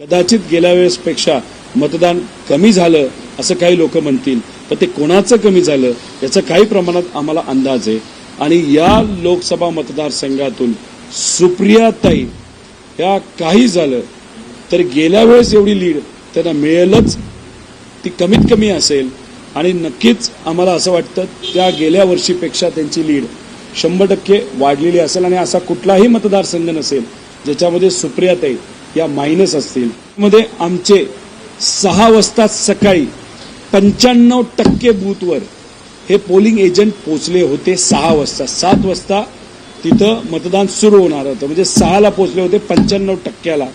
कदाचित गेल्या वेळेसपेक्षा मतदान कमी झालं असं काही लोक म्हणतील. पण ते कोणाचं कमी झालं याचा काही प्रमाणात आम्हाला अंदाज आहे. आणि या लोकसभा मतदारसंघातून सुप्रियाताई या काही झालं तर गेल्या वेळेस एवढी लीड त्यांना मिळेलच. ती कमीत कमी असेल. आणि नक्कीच आम्हाला असं वाटतं त्या गेल्या वर्षीपेक्षा त्यांची लीड शंभर टक्के वाढलेली असेल. आणि असा कुठलाही मतदारसंघ नसेल ज्याच्यामध्ये सुप्रियाताई या मायनस असतील. मध्ये आमचे सहा वाजता सकाळी पंच्याण्णव टक्के बूथवर हे पोलिंग एजंट पोचले होते सहा वाजता. सात वाजता तिथं मतदान सुरू होणार होतं. म्हणजे सहाला पोचले होते पंच्याण्णव टक्क्याला.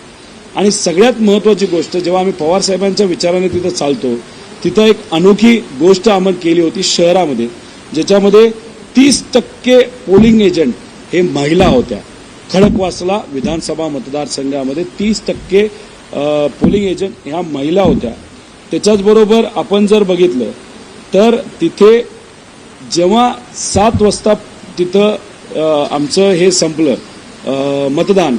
आणि सगळ्यात महत्वाची गोष्ट जेव्हा आम्ही पवार साहेबांच्या विचाराने तिथं चालतो तिथं एक अनोखी गोष्ट आम्ही केली होती शहरामध्ये ज्याच्यामध्ये तीस टक्के पोलिंग एजंट हे महिला होत्या. खडकवासला विधानसभा मतदारसंघामध्ये तीस टक्के पोलिंग एजंट ह्या महिला होत्या. त्याच्याचबरोबर आपण जर बघितलं तर तिथे जेव्हा सात वाजता तिथं आमचं हे संपलं मतदान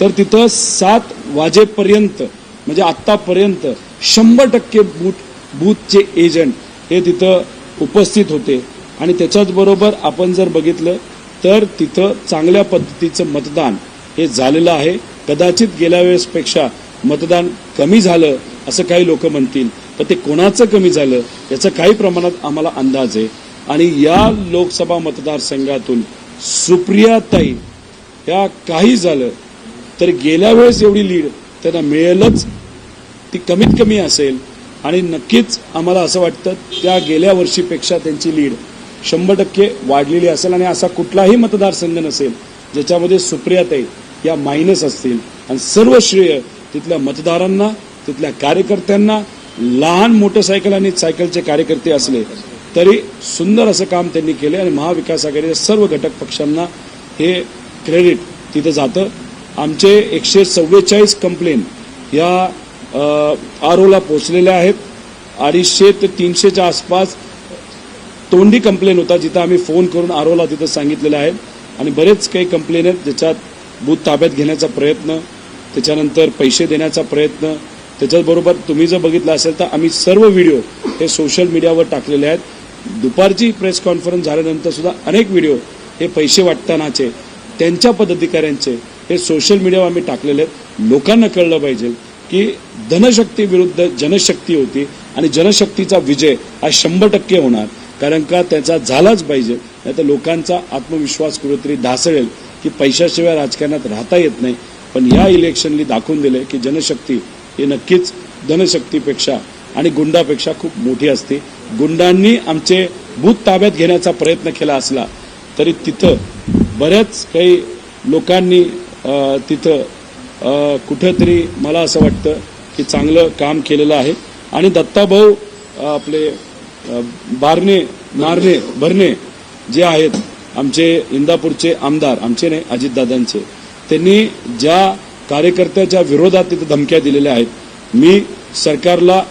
तर तिथं सात वाजेपर्यंत म्हणजे आत्तापर्यंत शंभर टक्के बूथ बूथचे एजंट हे तिथं उपस्थित होते. आणि त्याच्याचबरोबर आपण जर बघितलं तर तिथं चांगल्या पद्धतीचं मतदान हे झालेलं आहे. कदाचित गेल्या वेळेसपेक्षा मतदान कमी झालं असं काही लोक म्हणतील. पण ते कोणाचं कमी झालं याचा काही प्रमाणात आम्हाला अंदाज आहे. आणि या लोकसभा मतदारसंघातून सुप्रियाताई या काही झालं तर गेल्या वेळेस एवढी लीड त्यांना मिळेलच. ती कमीत कमी असेल. आणि नक्कीच आम्हाला असं वाटतं त्या गेल्या वर्षीपेक्षा त्यांची लीड शंभर टक्के वाढलेली असेल आणि असा कुठलाही मतदारसंघ नसेल ज्याच्यामध्ये सुप्रियाताई या मायनस असतील आणि सर्व श्रेय तिथल्या मतदारांना तिथल्या कार्यकर्त्यांना लहान मोटरसायकल आणि सायकलचे कार्यकर्ते असले तरी सुंदर असं काम त्यांनी केले आणि महाविकास आघाडीच्या सर्व घटक पक्षांना हे क्रेडिट तिथं जातं. आमचे एकशे चव्वेचाळीस कंप्लेन या आरोला पोचलेल्या आहेत. अडीचशे ते तीनशेच्या आसपास तोंडी कंप्लेन होता जिथं आम्ही फोन करून आरोला तिथं सांगितलेलं आहे. आणि बरेच काही कंप्लेन आहेत ज्याच्यात बूथ ताब्यात घेण्याचा प्रयत्न त्याच्यानंतर पैसे देण्याचा प्रयत्न त्याच्याचबरोबर तुम्ही जर बघितलं असेल तर आम्ही सर्व व्हिडिओ हे सोशल मीडियावर टाकलेले आहेत. दुपारची प्रेस कॉन्फरन्स झाल्यानंतर सुद्धा अनेक व्हिडिओ हे पैसे वाटतानाचे त्यांच्या पदाधिकाऱ्यांचे हे सोशल मीडियावर आम्ही टाकलेले आहेत. लोकांना कळलं पाहिजे की धनशक्ती विरुद्ध जनशक्ती होती आणि जनशक्तीचा विजय हा शंभर टक्के होणार. कारण का त्याचा झालाच पाहिजे? नाही तर लोकांचा आत्मविश्वास कुठेतरी ढासळेल की पैशाशिवाय राजकारणात राहता येत नाही. पण या इलेक्शननी दाखवून दिले की जनशक्ती ही नक्कीच धनशक्तीपेक्षा आणि गुंडापेक्षा खूप मोठी असते. गुंडांनी आमचे भूत ताब्यात घेण्याचा प्रयत्न केला असला तरी तिथं बऱ्याच काही लोकांनी तिथं कुठंतरी मला असं वाटतं की चांगलं काम केलेलं आहे. आणि दत्ताभाऊ आपले बारणे नारणे भरणे जे आहेत आमचे इंदापूरचे आमदार आमचे नाही अजितदादांचे त्यांनी ज्या कार्यकर्त्याच्या विरोधात तिथे धमक्या दिलेल्या आहेत मी सरकारला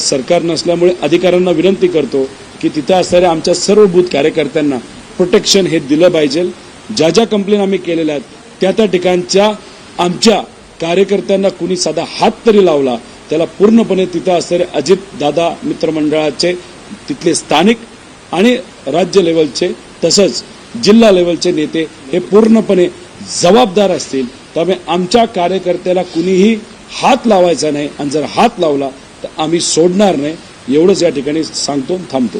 सरकार नसल्यामुळे अधिकाऱ्यांना विनंती करतो की तिथं असणाऱ्या आमच्या सर्व बूथ कार्यकर्त्यांना प्रोटेक्शन हे दिलं पाहिजे. ज्या ज्या कंप्लेन आम्ही केलेल्या आहेत त्या त्या ठिकाणच्या आमच्या कार्यकर्त्यांना कुणी साधा हात तरी लावला त्याला पूर्णपणे तिथं असणारे अजित दादा मित्रमंडळाचे तिथले स्थानिक आणि राज्य लेवलचे तसंच जिल्हा लेवलचे नेते हे पूर्णपणे जबाबदार असतील. त्यामुळे आमच्या कार्यकर्त्याला कुणीही हात लावायचा नाही. आणि जर हात लावला तर आम्ही सोडणार नाही. एवढंच या ठिकाणी सांगतो थांबतो.